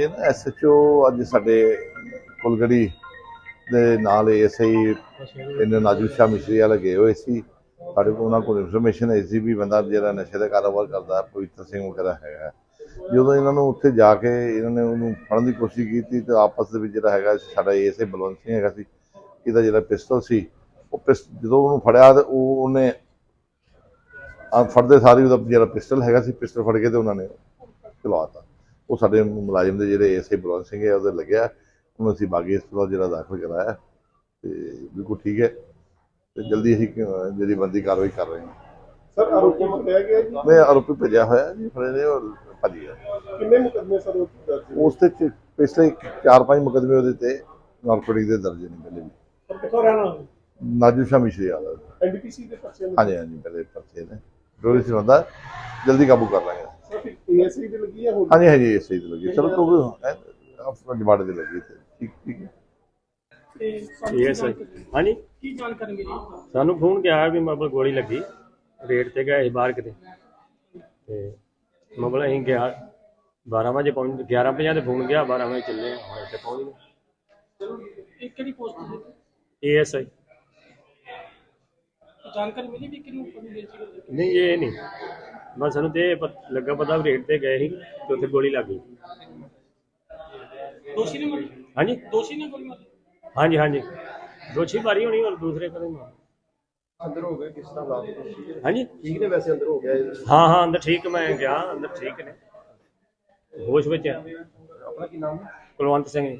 ਇਹ ਨਾ ਐਸਐਚਓ ਅੱਜ ਸਾਡੇ ਕੁਲਗੜੀ ਦੇ ਨਾਲ ਐਸਆਈ ਇਹਨਾਂ ਨਾਜੂ ਸ਼ਾਹ ਮਿਸ਼ਰੀ ਵਾਲੇ ਗਏ ਹੋਏ ਸੀ। ਸਾਡੇ ਕੋਲ ਉਹਨਾਂ ਕੋਲ ਇਨਫੋਰਮੇਸ਼ਨ ਹੈ ਸੀ ਵੀ ਬੰਦਾ ਜਿਹੜਾ ਨਸ਼ੇ ਦਾ ਕਾਰੋਬਾਰ ਕਰਦਾ, ਪਵਿੱਤਰ ਸਿੰਘ ਵਗੈਰਾ ਹੈਗਾ। ਜਦੋਂ ਇਹਨਾਂ ਨੂੰ ਉੱਥੇ ਜਾ ਕੇ ਇਹਨਾਂ ਨੇ ਉਹਨੂੰ ਫੜਨ ਦੀ ਕੋਸ਼ਿਸ਼ ਕੀਤੀ ਤੇ ਆਪਸ ਦੇ ਵਿੱਚ ਜਿਹੜਾ ਹੈਗਾ ਸਾਡਾ ਐਸਆਈ ਬਲਵੰਤ ਸਿੰਘ ਹੈਗਾ ਸੀ, ਇਹਦਾ ਜਿਹੜਾ ਪਿਸਤਲ ਸੀ, ਉਹ ਪਿਸ, ਜਦੋਂ ਉਹਨੂੰ ਫੜਿਆ ਤੇ ਉਹ ਉਹਨੇ ਆ ਫੜਦੇ ਸਾਰੀ ਉਹਦਾ ਜਿਹੜਾ ਪਿਸਟਲ ਹੈਗਾ ਸੀ ਪਿਸਟਲ ਫੜ ਕੇ ਤੇ ਉਹਨਾਂ ਨੇ ਚਲਾਤਾ ਉਹ ਸਾਡੇ ਮੁਲਾਜ਼ਮ ਦੇ ਜਿਹੜੇ ਐਸਆਈ ਬਲਵੰਤ ਸਿੰਘ ਹੈ ਉਹਦੇ ਲੱਗਿਆ। ਉਹਨੂੰ ਅਸੀਂ ਬਾਗੀ ਹਸਪਤਾਲ ਜਿਹੜਾ ਦਾਖਲ ਕਰਾਇਆ। ਤੇ ਬਿਲਕੁਲ ਠੀਕ ਹੈ। ਤੇ ਜਲਦੀ ਅਸੀਂ ਜਿਹੜੀ ਬੰਦੀ ਕਾਰਵਾਈ ਕਰ ਰਹੇ ਹਾਂ। ਸਰ ਆਰੋਪੀ ਲਿਆ ਗਿਆ ਜੀ? ਮੈਂ ਆਰੋਪੀ ਭੇਜਿਆ ਹੋਇਆ ਜੀ ਫੜੇ ਨੇ ਔਰ ਭੱਜ ਗਿਆ ਕਿੰਨੇ ਮੁਕਦਮੇ ਸਰ? ਉਸ ਤੇ ਪਿਛਲੇ 4-5 ਮੁਕਦਮੇ ਉਹਦੇ ਤੇ ਨਾਰਕੋਟਿਕ ਦੇ ਦਰਜ ਨੇ ਪਹਿਲੇ ਵੀ। ਕਿੱਥੋਂ ਰਹਿਣਾ ਨਾਜੂ ਸ਼ਾਹ ਮਿਸ਼ਰੀ ਵਾਲਾ ਐਨਡੀਪੀਸੀ ਦੇ ਪਰਚੇ ਨੇ? ਹਾਂਜੀ ਹਾਂਜੀ ਪਹਿਲੇ ਪਰਚੇ ਨੇ। ਡੋਰੀ ਸੀ ਬੰਦਾ ਜਲਦੀ ਕਾਬੂ ਕਰ ਲਾਂਗੇ। ਏਐਸਆਈ ਦੇ ਲੱਗੀ ਹੈ ਹਾਂਜੀ ਹਾਂਜੀ ਇਸੇ ਦੀ ਲੱਗੀ ਚਲੋ ਤੂੰ ਆਪਣਾ ਜਮਾੜੇ ਦੇ ਲੱਗੀ ਤੇ ਠੀਕ ਠੀਕ ਹੈ ਸਰ। ਹਾਂਜੀ? ਕੀ ਜਾਣਕਾਰੀ ਮਿਲੀ ਸਾਨੂੰ ਫੋਨ ਗਿਆ ਵੀ ਮਤਲਬ ਗੋਲੀ ਲੱਗੀ। ਰੇਡ ਤੇ ਗਏ ਸੀ ਬਾਹਰ ਕਿਤੇ। ਤੇ ਮਤਲਬ ਅਸੀਂ ਗਿਆ 12 ਵਜੇ ਪਹੁੰਚ 11 ਵਜੇ ਤੇ ਫੋਨ ਗਿਆ 12 ਵਜੇ ਚੱਲੇ ਹਾਂ, ਹੁਣ ਇੱਥੇ ਪਹੁੰਚ ਗਏ। ਇਹ ਕਿਹੜੀ ਪੋਸਟ ਤੇ ਏਐਸਆਈ ਜਾਣਕਾਰੀ ਮਿਲੀ ਵੀ ਕਿਹਨੂੰ ਪਤਾ ਗਈ ਸੀ? ਨਹੀਂ ਇਹ ਨਹੀਂ। ਬਸ ਸਾਨੂੰ ਤੇ ਇਹ ਪਤ- ਲੱਗਾ ਪਤਾ ਵੀ ਰੇਡ ਤੇ ਗਏ ਸੀ ਤੇ ਉੱਥੇ ਗੋਲੀ ਲੱਗ ਗਈ। ਦੋਸ਼ੀ ਨੇ ਮਾਰੀ? ਹਾਂਜੀ? ਦੋਸ਼ੀ ਨੇ ਗੋਲੀ ਮਾਰੀ? ਹਾਂਜੀ ਹਾਂਜੀ। ਦੋਸ਼ੀ ਵਾਰੀ ਹੋਣੀ ਔਰ ਦੂਸਰੇ ਕਦੇ ਮਾਰ। ਅੰਦਰ ਹੋ ਗਏ ਕਿਸ ਤਰ੍ਹਾਂ ਬਾਤ ਹਾਂਜੀ? ਠੀਕ ਨੇ ਵੈਸੇ ਅੰਦਰ ਹੋ ਗਿਆ ਹਾਂ ਹਾਂ ਅੰਦਰ ਠੀਕ ਮੈਂ ਗਿਆ ਅੰਦਰ ਠੀਕ ਨੇ। ਹੋਸ਼ ਵਿੱਚ ਹੈ। ਆਪਣਾ ਕੀ ਨਾਮ? ਹੈ ਕੁਲਵੰਤ ਸਿੰਘ ਜੀ।